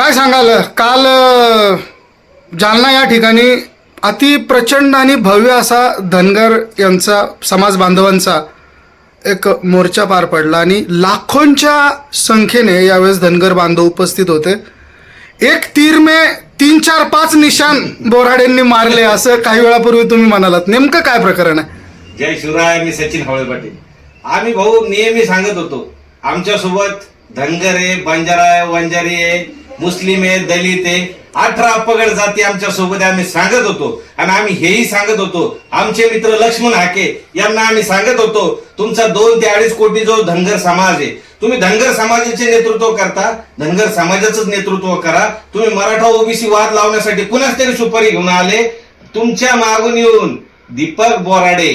काय सांगाल? काल जालना या ठिकाणी अति प्रचंड आणि भव्य असा धनगर यांचा समाज बांधवांचा एक मोर्चा पार पडला आणि लाखोंच्या संख्येने यावेळेस धनगर बांधव उपस्थित होते. एक तीर मे तीन चार पाच निशान बोराडेंनी मारले असं काही वेळापूर्वी तुम्ही म्हणालात. नेमकं काय प्रकरण आहे? जय शिवराय मी सचिन हवळे पाटील. आम्ही भाऊ नेहमी सांगत होतो. आमच्यासोबत धनगर आहे बंजारा आहे वंजारी आहे मुस्लिम आहे दलित आहे अठरा अपगड जाती आमच्यासोबत आम्ही सांगत होतो. आणि आम्ही हेही सांगत होतो आमचे मित्र लक्ष्मण हाके यांना आम्ही सांगत होतो तुमचा दोन ते अडीच कोटी जो धनगर समाज आहे तुम्ही धनगर समाजाचे नेतृत्व करता धनगर समाजाचंच नेतृत्व करा तुम्ही मराठा ओबीसी वाद लावण्यासाठी कुणाच तरी सुपारी घेऊन आले तुमच्या मागून येऊन दीपक बोराडे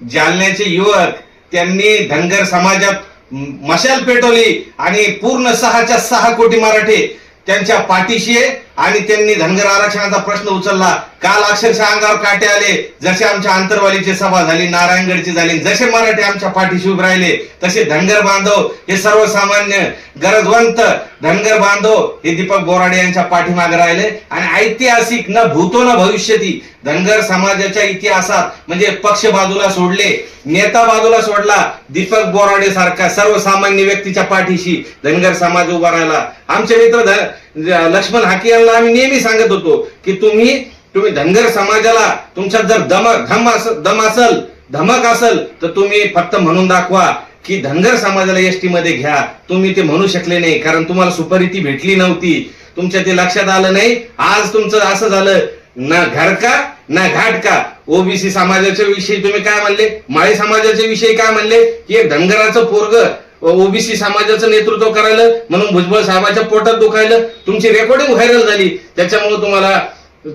जालन्याचे युवक त्यांनी धनगर समाजात मशाल पेटवली आणि पूर्ण सहाच्या सहा कोटी मराठे त्यांच्या पाठीशी आहे. आणि त्यांनी धनगर आरक्षणाचा प्रश्न उचलला. काल अक्षरशः अंगावर काटे आले. जसे आमच्या आंतरवालीची सभा झाली नारायणगडची झाली जसे मराठी आमच्या पाठीशी उभे राहिले तसे धनगर बांधव हे सर्वसामान्य गरजवंत धनगर बांधव हे दीपक बोराडे यांच्या पाठीमागे राहिले. आणि ऐतिहासिक न भूतो न भविष्यती धनगर समाजाच्या इतिहासात म्हणजे पक्ष बाजूला सोडले नेता बाजूला सोडला दीपक बोराडे सारखा सर्वसामान्य व्यक्तीच्या पाठीशी धनगर समाज उभा राहिला. आमचे मित्र ध- लक्ष्मण हाके यांना आम्ही नेहमी सांगत होतो की तुम्ही तुम्ही धनगर समाजाला तुमच्यात जर दमक धम अस दम असल धमक असल तर तुम्ही फक्त म्हणून दाखवा की धनगर समाजाला एसटी मध्ये घ्या. तुम्ही ते म्हणू शकले नाही कारण तुम्हाला सुपरिती भेटली नव्हती. तुमच्या ते लक्षात आलं नाही. आज तुमचं असं झालं ना घर का ना घाट का? ओबीसी समाजाच्या विषयी तुम्ही काय म्हणले? माळी समाजाच्या विषयी काय म्हणले? की एक धनगराचं पोरग ओबीसी समाजाचं नेतृत्व करायला म्हणून भुजबळ साहेबाच्या पोटात दुखायलं. तुमची रेकॉर्डिंग व्हायरल झाली. त्याच्यामुळे तुम्हाला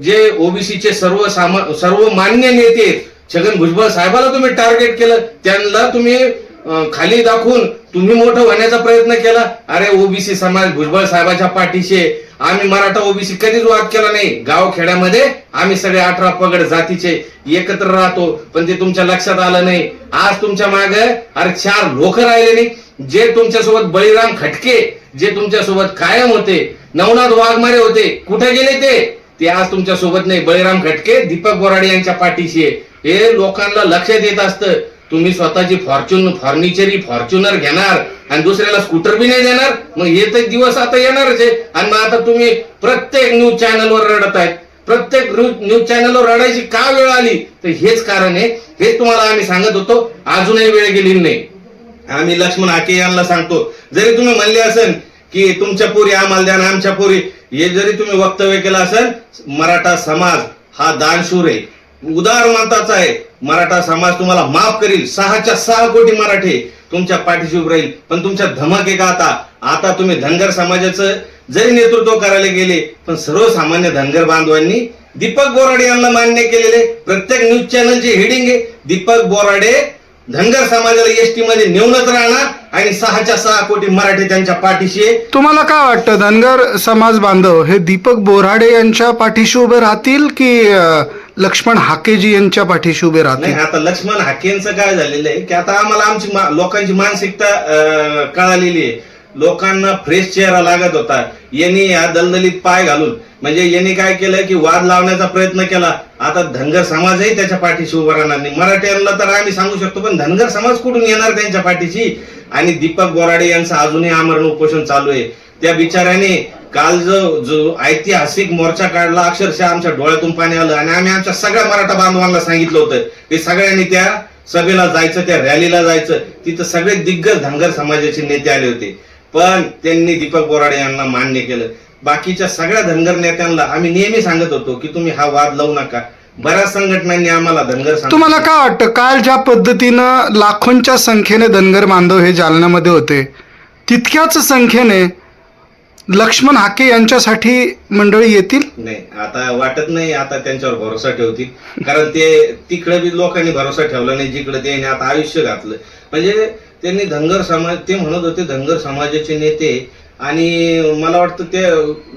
जे ओबीसीचे सर्व सामा सर्व मान्य नेते छगन भुजबळ साहेबाला तुम्ही टार्गेट केलं. त्यांना तुम्ही खाली दाखवून तुम्ही मोठं होण्याचा प्रयत्न केला. अरे ओबीसी समाज भुजबळ साहेबाच्या पाठीशी आम्ही मराठा ओबीसी कधीच वाद केला नाही. गाव खेड्यामध्ये आम्ही सगळे अठरा पगड जातीचे एकत्र राहतो पण ते तुमच्या लक्षात आलं नाही. आज तुमच्या मागे अरे चार लोक राहिले नाही. जे तुमच्यासोबत बळीराम खटके जे तुमच्यासोबत कायम होते नवनाथ वाघमारे होते कुठे गेले ते? ते आज तुमच्यासोबत नाही. बळीराम खटके दीपक बोराडे यांच्या पाठीशी आहे. हे लोकांना लक्षात येत असतं. तुम्ही स्वतःची फॉर्च्युन फर्निचरी फॉर्च्युनर घेणार आणि दुसऱ्याला स्कूटर बी नाही देणार? मग हे तर दिवस आता येणारच आहे. आणि मग आता तुम्ही प्रत्येक न्यूज चॅनलवर रडत आहेत प्रत्येक न्यूज चॅनलवर रडायची का वेळ आली? तर हेच कारण आहे. हेच तुम्हाला आम्ही सांगत होतो. अजूनही वेळ गेली नाही. आम्ही लक्ष्मण आके यांना सांगतो जरी तुम्ही म्हणले असेल की तुमच्या पोरी आम्हाला द्या आमच्या पोरी हे जरी तुम्ही वक्तव्य केलं असेल मराठा समाज हा दानशूर आहे. उदार आहे. मराठा समाज तुम्हाला माफ करील. सहाच्या सहा कोटी मराठे तुमच्या पाठीशी उभे राहील. पण तुमच्या धमक का आता? आता तुम्ही धनगर समाजाचं जरी नेतृत्व करायला गेले पण सर्वसामान्य धनगर बांधवांनी दीपक बोराडे यांना मान्य केलेले. प्रत्येक न्यूज चॅनलची हेडिंग आहे. दीपक बोराडे धनगर समाजाला एसटी मध्ये नेऊनच राहणार आणि सहाच्या सहा कोटी मराठी त्यांच्या पाठीशी आहे. तुम्हाला काय वाटतं धनगर समाज बांधव हे दीपक बोराडे यांच्या पाठीशी उभे राहतील की अ, लक्ष्मण हाकेजी यांच्या पाठीशी उभे नाही राहतील आता लक्ष्मण हाकेंचं काय झालेलं आहे की आता आम्हाला आमची मा- लोकांची मानसिकता अं, कळालेली आहे लोकांना फ्रेश चेहरा लागत होता. यांनी या दलदलीत पाय घालून म्हणजे यांनी काय केलं की वाद लावण्याचा प्रयत्न केला. आता धनगर समाजही त्याच्या पाठीशी उभा राहणार नाही. मराठ्यांना तर आम्ही सांगू शकतो पण धनगर समाज कुठून येणार त्यांच्या पाठीशी? आणि दीपक बोराडे यांचं अजूनही आमरण उपोषण चालू आहे. त्या बिचाऱ्याने काल जो जो ऐतिहासिक मोर्चा काढला अक्षरशः आमच्या डोळ्यातून पाणी आलं. आणि आम्ही आमच्या सगळ्या मराठा बांधवांना सांगितलं होतं की सगळ्यांनी त्या सभेला जायचं त्या रॅलीला जायचं. तिथं सगळे दिग्गज धनगर समाजाचे नेते आले होते. पण त्यांनी दीपक बोराडे यांना मान्य केलं. बाकीच्या सगळ्या धनगर नेत्यांना आम्ही नेहमी सांगत होतो की तुम्ही हा वाद लावू नका. बऱ्याच संघटनांनी आम्हाला धनगर तुम्हाला काय वाटतं काल ज्या पद्धतीनं लाखोंच्या संख्येने धनगर बांधव हे जालन्यामध्ये होते तितक्याच संख्येने लक्ष्मण हाके यांच्यासाठी मंडळी येतील? नाही आता वाटत नाही आता त्यांच्यावर भरोसा ठेवतील. कारण ते तिकडे बी लोकांनी भरोसा ठेवला नाही जिकडे त्यांनी आता आयुष्य घातलं. म्हणजे त्यांनी धनगर समाज ते म्हणत होते धनगर समाजाचे नेते. आणि मला वाटतं ते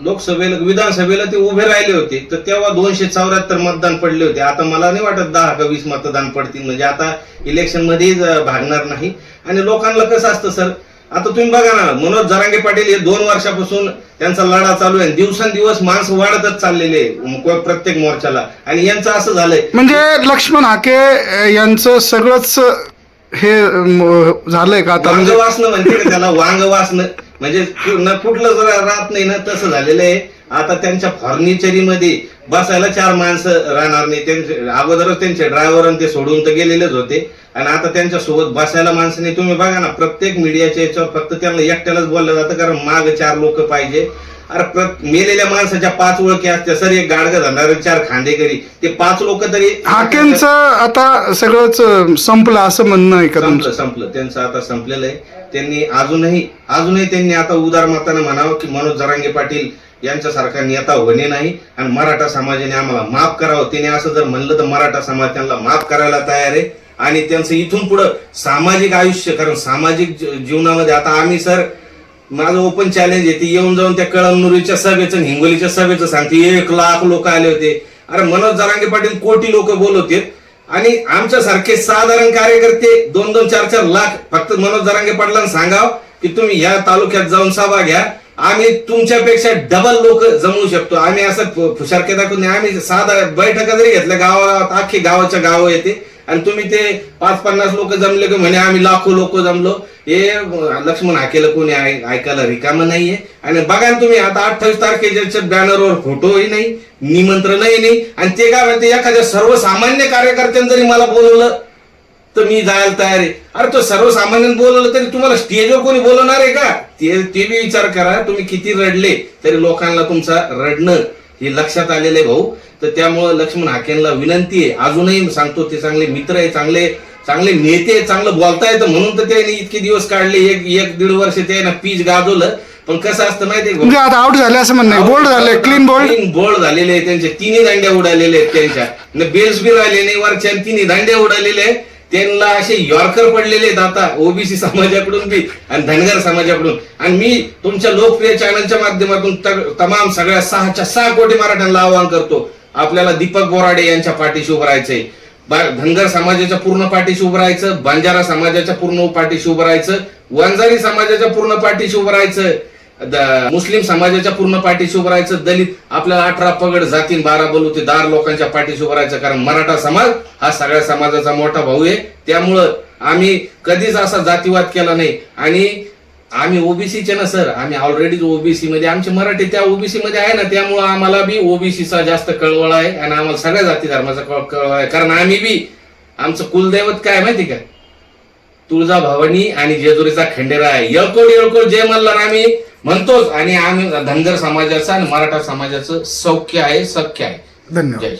लोकसभेला विधानसभेला ते उभे राहिले होते. तर तेव्हा दोनशे चौऱ्याहत्तर मतदान पडले होते. आता मला नाही वाटत दहा का वीस मतदान पडतील. म्हणजे आता इलेक्शनमध्येच भागणार नाही. आणि लोकांना कसं असतं सर? आता तुम्ही बघा ना मनोज जरांगे पाटील हे दोन वर्षापासून त्यांचा लढा चालू आहे. दिवसांदिवस माणसं वाढतच चाललेले प्रत्येक मोर्चाला. आणि यांचं असं झालंय. म्हणजे लक्ष्मण हाके यांचं सगळंच हे झालंय का आता वांग म्हणजे वासणं म्हणते का त्याला वांग वासणं. म्हणजे न कुठलं जरा राहत नाही ना तसं झालेलं आहे. आता त्यांच्या फर्निचरीमध्ये बसायला चार माणसं राहणार नाही. त्यांचे अगोदरच त्यांचे ड्रायव्हर आणि ते सोडून तर गेलेलेच होते. आणि आता त्यांच्यासोबत बसायला माणसं नाही. तुम्ही बघा ना प्रत्येक मीडियाच्या याच्यावर फक्त त्यांना एकट्यालाच बोललं जातं कारण माग चार लोक पाहिजे. अरे मेलेल्या माणसाच्या पाच ओळखी असत्या. सर एक गाडगं धरणारे चार खांदेकरी ते पाच लोक तरी हाकेंचं आता सगळंच संपलं असं म्हणणं आहे का तुमचं? संपलं संपलं. त्यांचं आता संपलेलं आहे. त्यांनी अजूनही अजूनही त्यांनी आता उदार मतानं म्हणावं की मनोज जरांगे पाटील यांच्यासारखा नेता होणे नाही आणि मराठा समाजाने आम्हाला माफ करावं. त्याने असं जर म्हणलं तर मराठा समाज त्यांना माफ करायला तयार आहे. आणि त्यांचं इथून पुढं सामाजिक आयुष्य कारण सामाजिक जी- जीवनामध्ये आता आम्ही सर माझं ओपन चॅलेंज आहे ती येऊन जाऊन त्या कळमनुरीच्या सभेचं आणि हिंगोलीच्या सभेचं सांगते. एक लाख लोक आले होते. अरे मनोज जरांगे पाटील कोटी लोक बोलवते. आणि आमच्या सारखे साधारण कार्यकर्ते दोन दोन चार चार लाख फक्त मनोज जरांगे पाटलांना सांगाव की तुम्ही या तालुक्यात जाऊन सभा घ्या. आम्ही तुमच्यापेक्षा डबल लोक जमवू शकतो. आम्ही असं फु- फुशारके दाखवून आम्ही साधा बैठका जरी घेतल्या गावात अख्खी गावाच्या गाव येते. आणि तुम्ही ते पाच पन्नास लोक जमले की म्हणे आम्ही लाखो लोक जमलो. हे लक्ष्मण हाकेला कोणी ऐकायला रिकामं नाहीये. आणि बघा तुम्ही आता अठ्ठावीस तारखेच्या बॅनरवर फोटोही नाही निमंत्रणही नाही आणि ते काय म्हणते एखाद्या सर्वसामान्य कार्यकर्त्यांनी जरी मला बोलवलं तर मी जायला तयार आहे. अरे तो सर्वसामान्य बोलवलं तरी तुम्हाला स्टेजवर कोणी बोलवणार आहे का? ते ते बी विचार करा तुम्ही किती रडले तरी लोकांना तुमचा रडणं हे लक्षात आलेलं आहे भाऊ. तर त्यामुळं लक्ष्मण हाकेंना विनंती आहे. अजूनही सांगतो ते चांगले मित्र आहे चांगले चांगले नेते चांगलं बोलता येतं म्हणून तर त्यांनी इतके दिवस काढले. एक एक दीड वर्ष ते ना पीच गाजवलं. पण कसं असतं माहितीये? म्हणजे आता आउट झाले असं म्हणणं बोल्ड झाले क्लीन बोल्ड क्लीन बोल्ड झालेले आहेत त्यांचे. तिन्ही दांड्या उडालेले आहेत त्यांच्या. बेल्स बी राहिले नाही वरच्या तिन्ही दांड्या उडालेले आहेत. त्यांना असे यॉर्कर पडलेले आहेत आता. ओबीसी समाजाकडून बी आणि धनगर समाजाकडून. आणि मी तुमच्या लोकप्रिय चॅनलच्या माध्यमातून तमाम सगळ्या सहाच्या सहा कोटी मराठ्यांना आवाहन करतो. आपल्याला दीपक बोराडे यांच्या पाठीशी उभं राहायचंय. धनगर समाजाच्या पूर्ण पाठीशी उभं राहायचं बंजारा समाजाच्या पूर्ण पाठीशी उभं राहायचं वंजारी समाजाच्या पूर्ण पाठीशी उभं राहायचं द- मुस्लिम समाजाच्या पूर्ण पाठीशी उभं राहायचं दलित आपल्याला अठरा पगड जातीन बारा बलुते दार लोकांच्या पाठीशी उभं राहायचं कारण मराठा समाज हा सगळ्या समाजाचा मोठा भाऊ आहे. त्यामुळं आम्ही कधीच असा जातीवाद केला नाही. आणि आम्ही ओबीसीचे ना सर. आम्ही ऑलरेडी ओबीसी मध्ये आमचे मराठी त्या ओबीसी मध्ये आहे ना त्यामुळं आम्हाला बी ओबीसीचा जास्त कळवळ आहे आणि आम्हाला सगळ्या जाती धर्माचा कळ- कळवळ आहे. कारण आम्ही बी आमचं कुलदैवत काय माहिती का? तुळजा भवानी आणि जेजुरीचा खंडेरा आहे. येळकोट येळकोट जय मल्हार आम्ही म्हणतोच. आणि आम्ही धनगर समाजाचं आणि मराठा समाजाचं सौख्य आहे सख्य आहे. धन्यवाद.